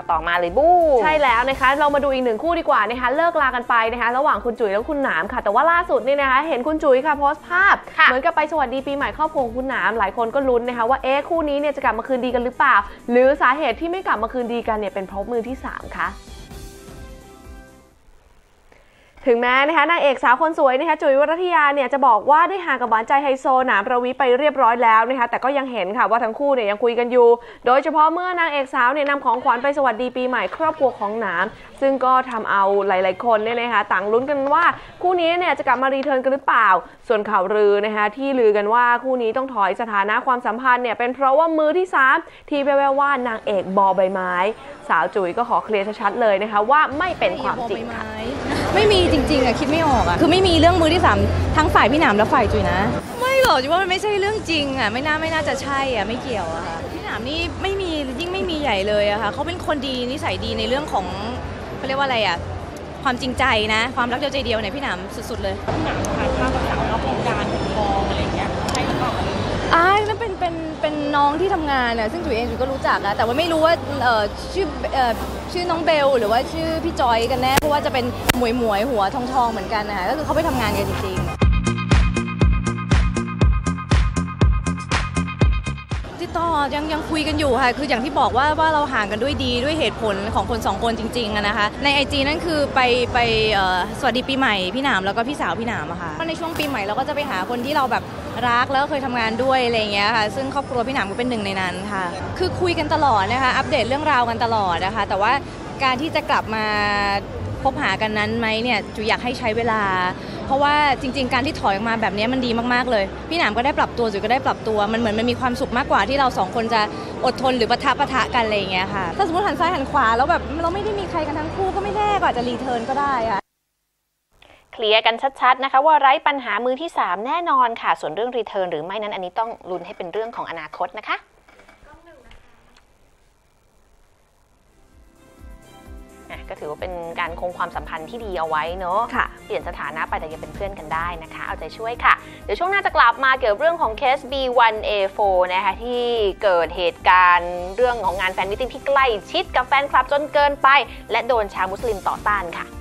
าวต่อมาเลยบู้ใช่แล้วนะคะ เรามาดูอีกหนึ่งคู่ดีกว่านะคะ เลิกลากันไปนะคะ ระหว่างคุณจุ๋ยและคุณหนามค่ะ แต่ว่าล่าสุดนี่นะคะ เห็นคุณจุ๋ยค่ะโพสต์ภาพค่ะเหมือนกับไปสวัสดีปีใหม่ครอบครัวของคุณหนามหลายคนก็ลุ้นนะคะว่าเอ๊ะคู่นี้เนี่ยจะกลับมาคืนดีกันหรือเปล่า หรือสาเหตุที่ไม่กลับมาคืนดีกันเนี่ยเป็นเพราะมือที่สามคะ ถึงแม้นะคะนางเอกสาวคนสวยนะคะจุ๋ยวรัตยาเนี่ยจะบอกว่าได้ห่างกับหวานใจไฮโซหนามประวิไปเรียบร้อยแล้วนะคะแต่ก็ยังเห็นค่ะว่าทั้งคู่เนี่ยยังคุยกันอยู่ โดยเฉพาะเมื่อนางเอกสาวเนี่ยนำของขวัญไปสวัสดีปีใหม่ครอบครัวของหนามซึ่งก็ทำเอาหลาย ๆ คนเนี่ยนะคะต่างลุ้นกันว่าคู่นี้เนี่ยจะกลับมารีเทิร์นกันหรือเปล่า ส่วนข่าวลือนะคะที่ลือกันว่าคู่นี้ต้องถอยสถานะความสัมพันธ์เนี่ยเป็นเพราะว่ามือที่สามที่แว่วว่านางเอกบอใบไม้ สาวจุ๋ยก็ขอเคลียร์ชัดๆเลยนะคะว่าไม่เป็นความจริงค่ะ ไม่มีจริงๆอะคิดไม่ออกอะคือไม่มีเรื่องมือที่สามทั้งฝ่ายพี่หนามและฝ่ายจุ๋ยนะ ไม่หรอกจุ๋ยว่ามันไม่ใช่เรื่องจริงอะไม่น่าไม่น่าจะใช่อะไม่เกี่ยวอะค่ะพี่หนามนี่ไม่มียิ่งไม่มีใหญ่เลยอะค่ะเขาเป็นคนดีนิสัยดีในเรื่องของเขาเรียกว่าอะไรอะความจริงใจนะ ความรักเดียวใจเดียวเนี่ยพี่หนามสุดๆเลยอ่านั่นเป็นเป็นเป็นน้อง ที่ทำงานน่ะซึ่งจุ๋ยเองจุ๋ยก็รู้จักอะแต่ว่าไม่รู้ว่าเอ่อชื่อเอ่อชื่อน้องเบล หรือว่าชื่อพี่จอยกันแน่เพราะว่าจะเป็นหมวยหมวยหัวทองทองเหมือนกันนะคะก็คือเขาไปทำงานกันจริง ยังยังคุยกันอยู่ค่ะ คืออย่างที่บอกว่าว่าเราห่างกันด้วยดีด้วยเหตุผลของคนสองคนจริงๆอะนะคะ ในไอจีนั่นคือไปไปเอ่อสวัสดีปีใหม่พี่หนามแล้วก็พี่สาวพี่หนามอะค่ะในช่วงปีใหม่เราก็จะไปหาคนที่เราแบบรักแล้วก็เคยทำงานด้วยอะไรอย่างเงี้ยค่ะ ซึ่งครอบครัวพี่หนามก็เป็นหนึ่งในนั้นค่ะ คือคุยกันตลอดนะคะ อัปเดตเรื่องราวกันตลอดนะคะ แต่ว่าการที่จะกลับมา คบหากันนั้นไหมเนี่ยจูอยากให้ใช้เวลา เพราะว่าจริง ๆ การที่ถอยออกมาแบบนี้มันดีมากๆเลย พี่หนามก็ได้ปรับตัวจุ๋ยก็ได้ปรับตัว มันเหมือนมันมีความสุขมากกว่าที่เราสองคนจะอดทนหรือปะทะปะทะกันอะไรอย่างเงี้ยค่ะ ถ้าสมมติหันซ้ายหันขวาแล้วแบบเราไม่ได้มีใครกันทั้งคู่ก็ไม่แน่ก็อาจจะรีเทิร์นก็ได้อะเคลียร์กันชัดๆนะคะ ว่าไร้ปัญหามือที่ 3 แน่นอนค่ะ ส่วนเรื่องรีเทิร์นหรือไม่นั้นอันนี้ต้องลุ้นให้เป็นเรื่องของอนาคตนะคะ ถือว่าเป็นการคงความสัมพันธ์ที่ดีเอาไว้เนอะค่ะเปลี่ยนสถานะไปแต่ยังเป็นเพื่อนกันได้นะคะ เอาใจช่วยค่ะ เดี๋ยวช่วงหน้าจะกลับมาเกี่ยวกับเรื่องของเคส B1A4 นะคะที่เกิดเหตุการณ์เรื่องของงานแฟนมิตติ้งที่ใกล้ชิดกับแฟนคลับจนเกินไป และโดนชาวมุสลิมต่อต้านค่ะ